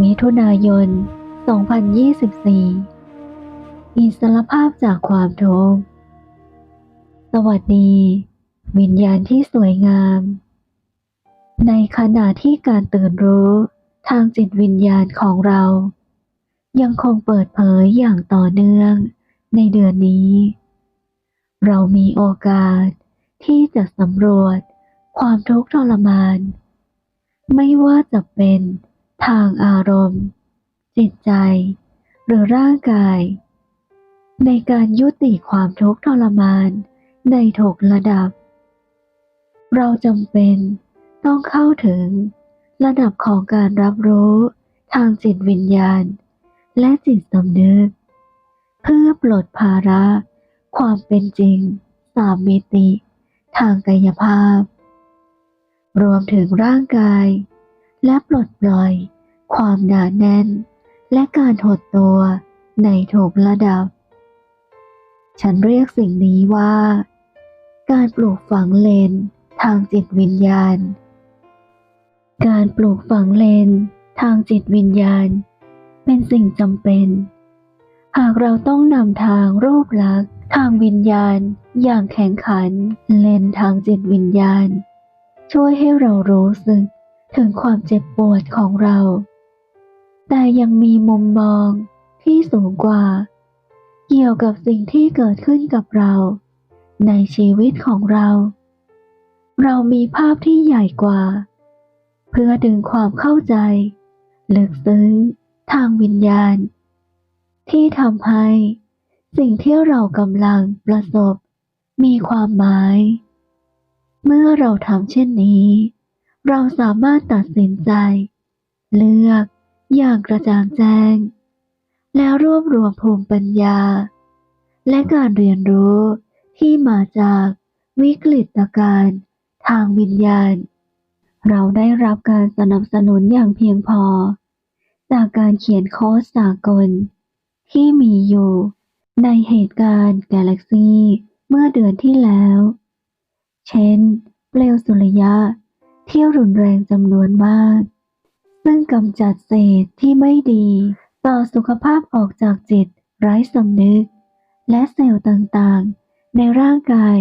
มิถุนายน 2024 อิสรภาพจากความทุกข์ สวัสดี วิญญาณที่สวยงาม ในขณะที่การตื่นรู้ทางจิตวิญญาณของเรา ยังคงเปิดเผยอย่างต่อเนื่องในเดือนนี้ เรามีโอกาสที่จะสำรวจความทุกข์ทรมาน ไม่ว่าจะเป็น ทางอารมณ์ จิตใจ หรือร่างกาย ในการยุติความทุกข์ทรมานในถูกระดับ เราจำเป็นต้องเข้าถึงระดับของการรับรู้ทางจิตวิญญาณ และจิตสำนึก เพื่อปลดภาระ ความเป็นจริงสามมิติ ทางกายภาพ รวมถึงร่างกาย และปลดปล่อย ความหนาแน่น และการหดตัวในถูกระดับ ฉันเรียกสิ่งนี้ว่า การปลูกฝังเลนทางจิตวิญญาณ การปลูกฝังเลนทางจิตวิญญาณ เป็นสิ่งจำเป็น หากเราต้องนำทางรูปลักษณ์ทางวิญญาณอย่างแข็งขัน เลนทางจิตวิญญาณ ช่วยให้เรารู้สึก ถึงความเจ็บปวดของเรา แต่ยังมีมุมมองที่สูงกว่า เกี่ยวกับสิ่งที่เกิดขึ้นกับเรา ในชีวิตของเรา เรามีภาพที่ใหญ่กว่า เพื่อดึงความเข้าใจ ลึกซึ้ง ทางวิญญาณ ที่ทำให้ สิ่งที่เรากำลังประสบ มีความหมาย เมื่อเราทำเช่นนี้ เราสามารถตัดสินใจ เลือกอย่างกระจ่างแจ้ง แล้วรวบรวมภูมิปัญญา และการเรียนรู้ที่มาจากวิกฤตการณ์ทางวิญญาณ เราได้รับการสนับสนุนอย่างเพียงพอ จากการเขียนโค้ดสากล ที่มีอยู่ในเหตุการณ์กาแล็กซีเมื่อเดือนที่แล้ว เช่น เปลวสุริยะ ที่รุนแรงจำนวนมาก ซึ่งกำจัดเศษที่ไม่ดี ต่อสุขภาพออกจากจิตไร้สำนึก และเซลล์ต่างๆ ในร่างกาย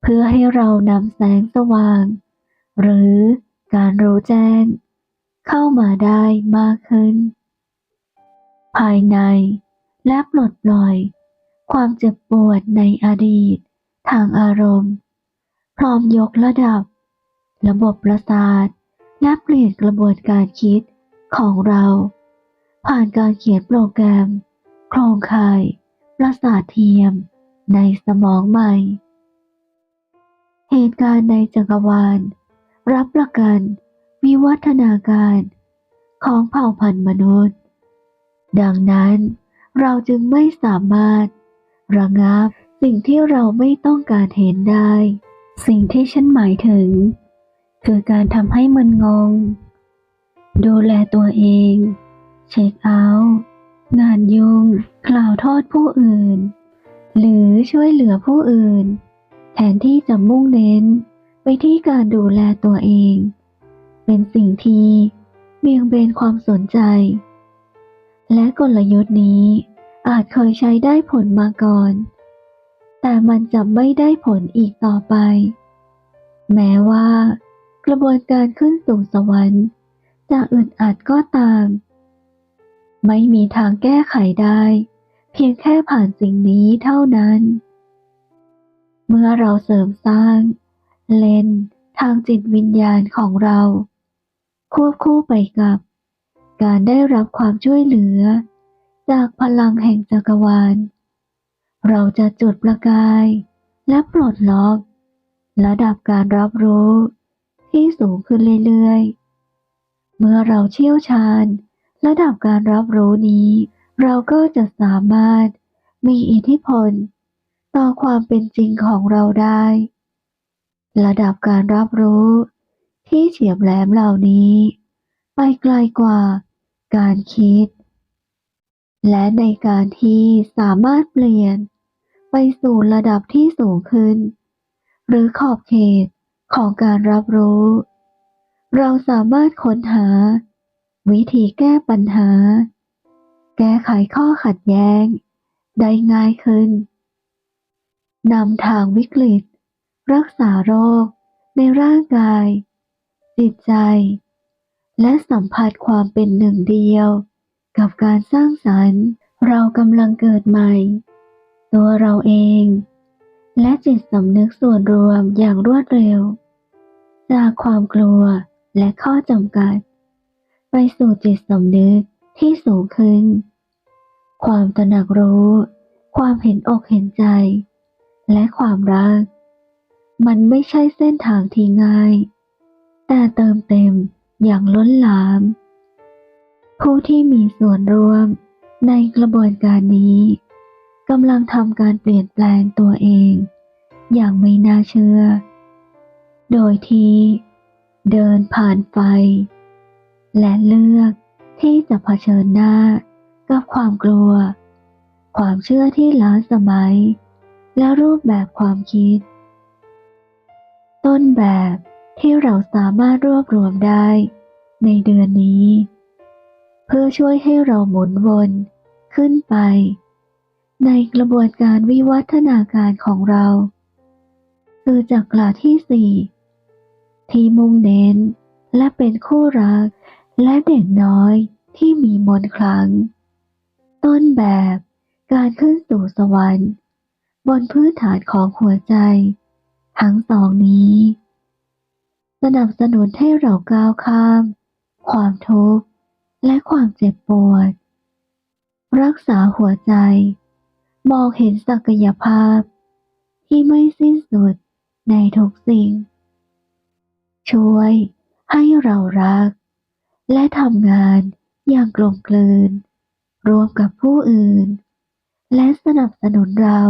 เพื่อให้เรานำแสงสว่าง หรือการรู้แจ้ง เข้ามาได้มากขึ้น ภายในและปลดปล่อย ความเจ็บปวดในอดีต ทางอารมณ์ พร้อมยกระดับ ระบบประสาท และเปลี่ยนกระบวนการคิดของเรา ผ่านการเขียนโปรแกรม โครงข่าย ประสาทเทียม ในสมองใหม่ เหตุการณ์ในจักรวาล รับประกันวิวัฒนาการของเผ่าพันธุ์มนุษย์ ดังนั้นเราจึงไม่สามารถ ระงับสิ่งที่เราไม่ต้องการเห็นได้ สิ่งที่ฉันหมายถึง คือการทำให้มันงง ดูแลตัวเอง เช็คเอาท์งานยุ่งกล่าวโทษผู้อื่น หรือช่วยเหลือผู้อื่น แทนที่จะมุ่งเน้นไปที่การดูแลตัวเอง เป็นสิ่งที่เบี่ยงเบนความสนใจ และกลยุทธ์นี้อาจเคยใช้ได้ผลมาก่อน แต่มันจะไม่ได้ผลอีกต่อไป แม้ว่า กระบวนการขึ้นสู่สวรรค์ จะอึดอัดก็ตาม ไม่มีทางแก้ไขได้ เพียงแค่ผ่านสิ่งนี้เท่านั้น เมื่อเราเสริมสร้าง เลนทางจิตวิญญาณของเรา ควบคู่ไปกับ การได้รับความช่วยเหลือ จากพลังแห่งจักรวาล เราจะจุดประกาย และปลดล็อก ระดับการรับรู้ ที่สูงขึ้นเรื่อยๆ เมื่อเราเชี่ยวชาญ ระดับการรับรู้นี้ เราก็จะสามารถมีอิทธิพล ต่อความเป็นจริงของเราได้ ระดับการรับรู้ ที่เฉียบแหลมเหล่านี้ ไปไกลกว่าการคิด และในการที่สามารถเปลี่ยน ไปสู่ระดับที่สูงขึ้น หรือขอบเขต ของการรับรู้ เราสามารถค้นหา วิธีแก้ปัญหา แก้ไขข้อขัดแย้ง ได้ง่ายขึ้นนำทางวิกฤต รักษาโรค ในร่างกาย จิตใจ และสัมผัสความเป็นหนึ่งเดียว กับการสร้างสรรค์เรากำลังเกิดใหม่ ตัวเราเอง และจิตสำนึกส่วนรวมอย่างรวดเร็ว จากความกลัวและข้อจำกัด ไปสู่จิตสำนึกที่สูงขึ้น ความตระหนักรู้ ความเห็นอกเห็นใจ และความรัก มันไม่ใช่เส้นทางที่ง่าย แต่เติมเต็มอย่างล้นหลาม ผู้ที่มีส่วนร่วมในกระบวนการนี้กำลังทำการเปลี่ยนแปลงตัวเอง อย่างไม่น่าเชื่อ โดยที่ เดินผ่านไฟ และเลือกที่จะเผชิญหน้ากับความกลัว ความเชื่อที่ล้าสมัย และรูปแบบความคิด ต้นแบบที่เราสามารถรวบรวมได้ในเดือนนี้ เพื่อช่วยให้เราหมุนวนขึ้นไป ในกระบวนการวิวัฒนาการของเรา คือจักราที่สี่ ที่มุ่งเน้น และเป็นคู่รัก และเด็กน้อยที่มีมนต์ขลัง ต้นแบบการขึ้นสู่สวรรค์ บนพื้นฐานของหัวใจ ทั้งสองนี้ สนับสนุนให้เราก้าวข้าม ความทุกข์และความเจ็บปวด รักษาหัวใจ มองเห็นศักยภาพ ที่ไม่สิ้นสุดในทุกสิ่ง ช่วยให้เรารัก และทำงานอย่างกลมกลืนรวมกับผู้อื่น และสนับสนุนเรา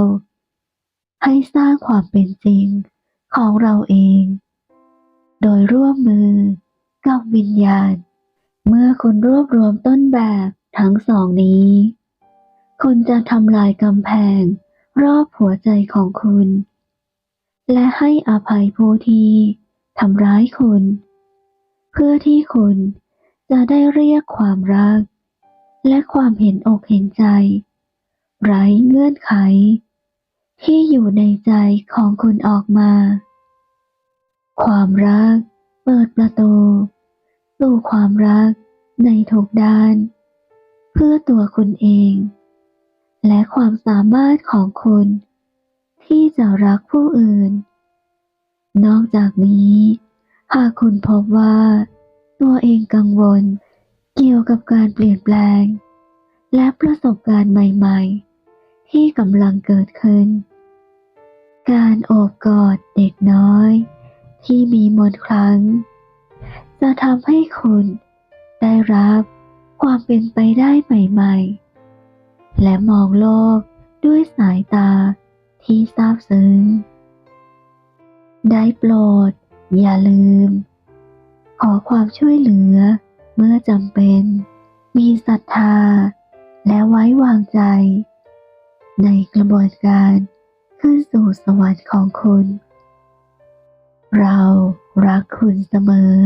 ให้สร้างความเป็นจริงของเราเอง โดยร่วมมือกับวิญญาณ เมื่อคุณรวบรวมต้นแบบทั้งสองนี้ คุณจะทำลายกำแพงรอบหัวใจของคุณ และให้อภัยผู้ที่ ทำร้ายคุณ เพื่อที่คุณจะได้เรียกความรัก และความเห็นอกเห็นใจ ไร้เงื่อนไข ที่อยู่ในใจของคุณออกมา ความรักเปิดประตูสู่ความรักในทุกด้าน เพื่อตัวคุณเอง และความสามารถของคุณ ที่จะรักผู้อื่น นอกจากนี้ หากคุณพบว่า ตัวเองกังวล เกี่ยวกับการเปลี่ยนแปลง และประสบการณ์ใหม่ๆ ที่กำลังเกิดขึ้น การโอบกอดเด็กน้อย ที่มีมนต์ขลังจะทำให้คุณได้รับความเป็นไปได้ใหม่ ๆ และมองโลกด้วยสายตาที่ซาบซึ้ง ได้โปรด อย่าลืม ขอความช่วยเหลือ เมื่อจำเป็น มีศรัทธา และไว้วางใจ ในกระบวนการขึ้นสู่สวรรค์ของคุณ เรารักคุณเสมอ